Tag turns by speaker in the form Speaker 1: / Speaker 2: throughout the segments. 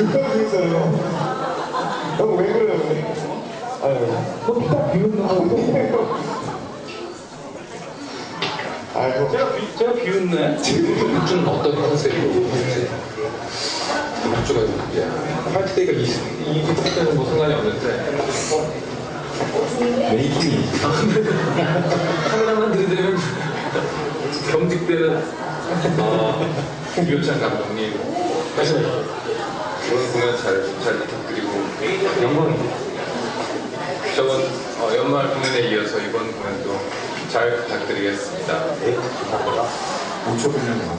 Speaker 1: 있어요. 형 왜 그래요? 아유, 뭐딱 비웃나? 아이고.
Speaker 2: 제가 비, 제가 비웃네.
Speaker 3: 좀 어떤 컨셉으로 예.
Speaker 2: 할 때가 이, 이 때는 뭐 상관이 없는데
Speaker 3: 메이킹이
Speaker 2: 카메라만 들이대면 경직되는 어, 홍규찬 감독님 그래서 오늘 공연 잘, 잘 부탁드리고 영광입니다. 저번 어, 연말 공연에 이어서 이번 공연도 잘 부탁드리겠습니다.
Speaker 3: 5초 분량.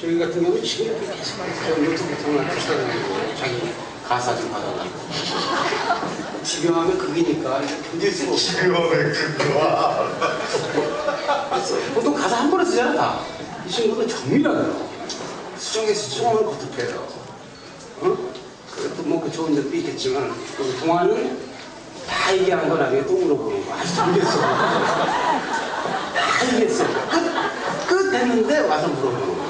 Speaker 4: 저희 같은 경우는 지금 계속 저 유튜브 통화 추천하고 자기 가사 좀 받아달라고. 지병하면 극이니까 견딜 수가 없어.
Speaker 1: 그거.
Speaker 4: 그래서 보통 가사 한 번에 쓰잖아 다. 이 친구는 정밀하게요. 수정에 수정을 거듭해요. 어? 그것도 뭐그 좋은 점도 있겠지만 그 동화는 다 얘기하는 거 나중에 또 물어보는 거. 아직 모르겠어. 다 얘기했어. 끝, 끝 됐는데 와서 물어보는 거.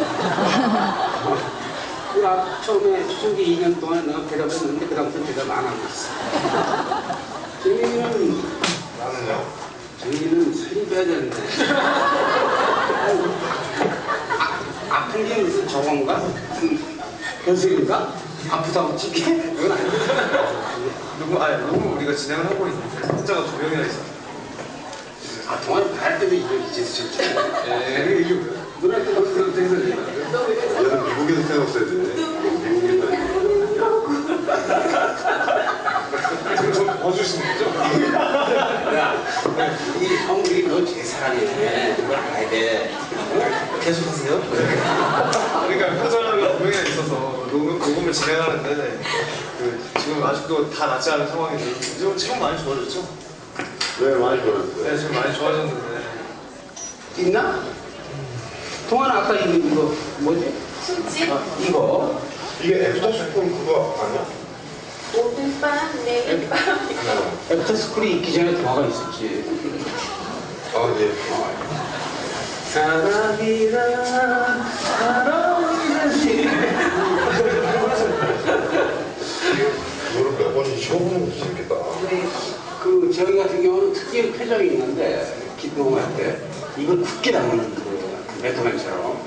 Speaker 4: 그 앞, 처음에 초기 2년 동안 내가 대답했는데 그 다음부터 대답 안 하고 있어. 재민이는
Speaker 1: 나는요?
Speaker 4: 장기는 살이 빼야 되는데. 아, 아픈 게 무슨 저건가? 무슨 변색인가? 아프다고 찌게? 그건 아니야.
Speaker 2: 너무 아니 너무 우리가 진행을 하고 있는데 숫자가 두 명이나 있어.
Speaker 4: 아, 동아리 말할 때도 이제 이제 진짜.
Speaker 2: 예.
Speaker 4: 이게 누나한테
Speaker 1: 얘는 미국에서 태어났어야 돼. 미국에서.
Speaker 2: 지금 좀 봐주시는 거죠?
Speaker 4: 야, 이 형들이 너 제 사랑이네. 그걸 알아야 돼. 어? 계속하세요.
Speaker 2: 그러니까 표정이 두 명이나 있어서 녹음, 녹음을 진행하는데 그 지금 아직도 다 낫지 않은 상황인데 지금 지금 많이 좋아졌죠?
Speaker 1: 네, 많이 좋아졌어요.
Speaker 2: 네 지금 많이 좋아졌는데
Speaker 4: 있나? 동아는 아까 이거 뭐지?
Speaker 5: 술집
Speaker 4: 아, 이거.
Speaker 1: 이게 애프터 스쿨 그거 아니야?
Speaker 5: 오늘 밤 내일 밤
Speaker 4: 애프터 스쿨이 있기 전에 동화가 있었지.
Speaker 1: 아, 예.
Speaker 4: 사랑이란 사랑이란
Speaker 1: 이거를 몇 번씩 쉬어보는 것도 재밌겠다.
Speaker 4: 그 저희 같은 경우는 특이한 표정이 있는데 기도할 때 이걸 굳게 담는 그 레토맨처럼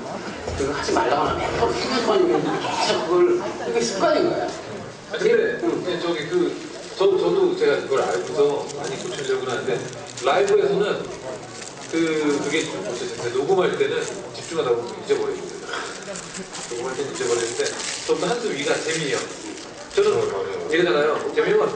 Speaker 4: 그거 하지 말라고 하면 100% 휴대폰이면 계속 그걸 이게 습관인 거야.
Speaker 2: 근데 네, 저기 그 저, 저도 제가 그걸 알고서 많이 고치려고 하는데 라이브에서는 그 그게 좀 고쳐졌는데 녹음할 때는 집중하다 보면 잊어버립니다. 녹음할 때는 잊어버리는데 저보다 한수 위가 재민이 형. 저는 얘잖아요. 재민이 형은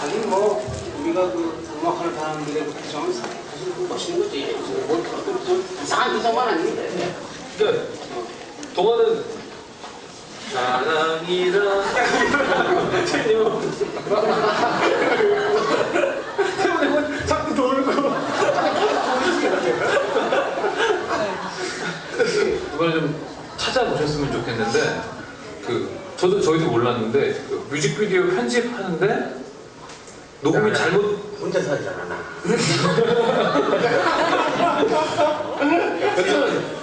Speaker 4: 하긴 뭐 우리가 그 음악하는 사람들의 그 표정은 사실 그 멋있는 거지. 뭐 좀 이상한 표정만 아닌데.
Speaker 2: 그러니까 동화는 사랑이라. 때문에 뭐 자꾸 돌고. 그걸 좀 찾아보셨으면 좋겠는데 그 저도 저희도 몰랐는데 그 뮤직비디오 편집하는데 녹음이 잘못
Speaker 4: 혼자 살잖아 나.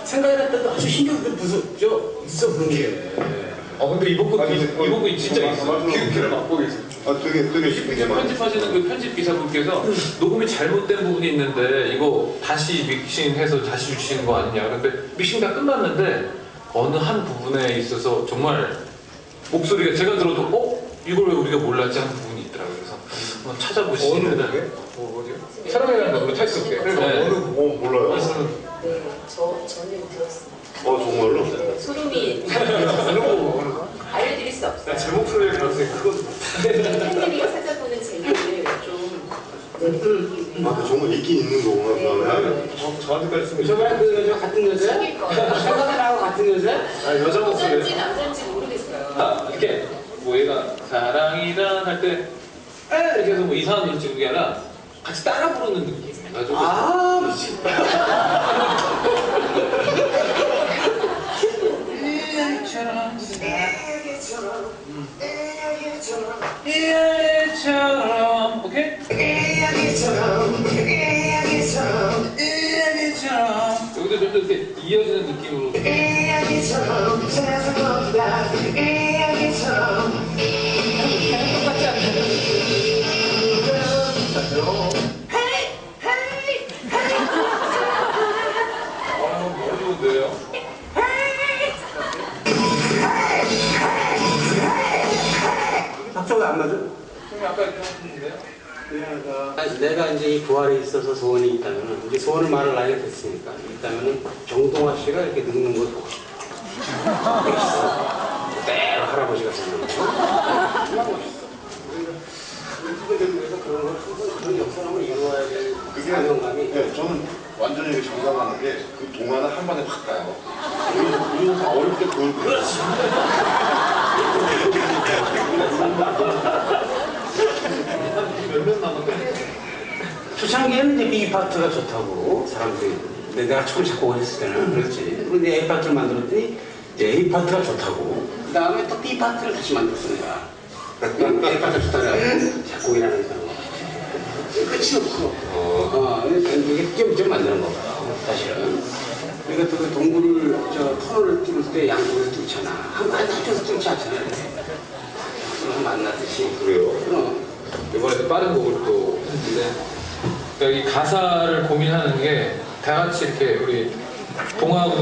Speaker 4: 생각할 때도 아주 신경 좀 무섭죠? 있어 그런 게.
Speaker 2: 어 근데 이번 거
Speaker 1: 아니,
Speaker 2: 이번 거 진짜 있어 귀- 귀를 막고 계세요
Speaker 1: 아, 되게, 되게
Speaker 2: 뮤직비디오 편집하시는 그 편집 기사분께서 녹음이 잘못된 부분이 있는데 이거 다시 믹싱해서 다시 주시는 거 아니냐 근데 믹싱 다 끝났는데 어느 한 부분에 있어서 정말 목소리가 제가 들어도 어? 이걸 왜 우리가 몰랐지 하는 한번 찾아보시면 뭐 어디요? 사랑이라는 노래 타이틀 곡에 네.
Speaker 1: 어느, 어, 몰라요.
Speaker 2: 그래서
Speaker 5: 네, 저 저는 들었습니다.
Speaker 1: 어, 정말로?
Speaker 5: 소름이 알려드릴 수 없어요.
Speaker 2: 제 목 소리를 들었으니까 그거
Speaker 5: 팬들이 찾아보는 재미를 좀
Speaker 1: 아, 그 정말 있긴 있는 거구나, 그다음에.
Speaker 2: 저, 저한테까지 쓰면
Speaker 4: 저번에 그 여자 같은 여자?
Speaker 5: 속일 거예요.
Speaker 4: 생각이 나고 같은 여자?
Speaker 2: 아, 여자 목소리
Speaker 5: 여자인지 남자인지 모르겠어요.
Speaker 2: 아, 이렇게 뭐 얘가 사랑이란 할때 이렇게 해서 뭐 이상한 노래 찍는 게 아니라 같이 따라 부르는 느낌 해가지고
Speaker 4: 아, 미친.
Speaker 2: 이야기처럼 이야기처럼 오케이? 이야기처럼 여기도 좀 더 이렇게 이어지는 느낌으로 똑같지 좋은데요?
Speaker 4: 박수 왜안 맞아?
Speaker 2: 형이 아까?
Speaker 4: 아니, 내가 이제 이 부활에 있어서 소원이 있다면 이제 소원을 말을 나게 됐으니까 있다면은 정동화 씨가 이렇게 늙는 싶어. 멋있어. 그대로 할아버지가. 정말 멋있어. 그래서 그런 걸 그런 역사람을 이루어야 될
Speaker 1: 그게
Speaker 4: 사명감이
Speaker 1: 네, 저는 완전히 정감하는 게 그 동화는 한 번에 확 가요. 우리 우리는 다 어릴 때 그걸 그렇지. 몇년 남았는데?
Speaker 4: 초창기에는 이제 B 파트가 좋다고 사람들이 근데 내가 처음 작곡을 했을 때는 그렇지 근데 A 파트를 만들었더니 이제 A 파트가 좋다고 그 다음에 또 B 파트를 다시 만들었어 내가 A 파트가 좋다고 작곡이라는 게 끝이 없어 어, 이게 띄엄띄엄 만드는 거야 사실은 그러니까 또그 동굴을 저 터널을 뚫을 때 양쪽을 뚫잖아 한 아니 한쪽에서 뚫지 않잖아 그럼 만나듯이
Speaker 1: 그래요?
Speaker 4: 그럼
Speaker 2: 이번에도 빠른 곡을 또 했는데 그러니까 이 가사를 고민하는 게 다 같이 이렇게 우리 동화하고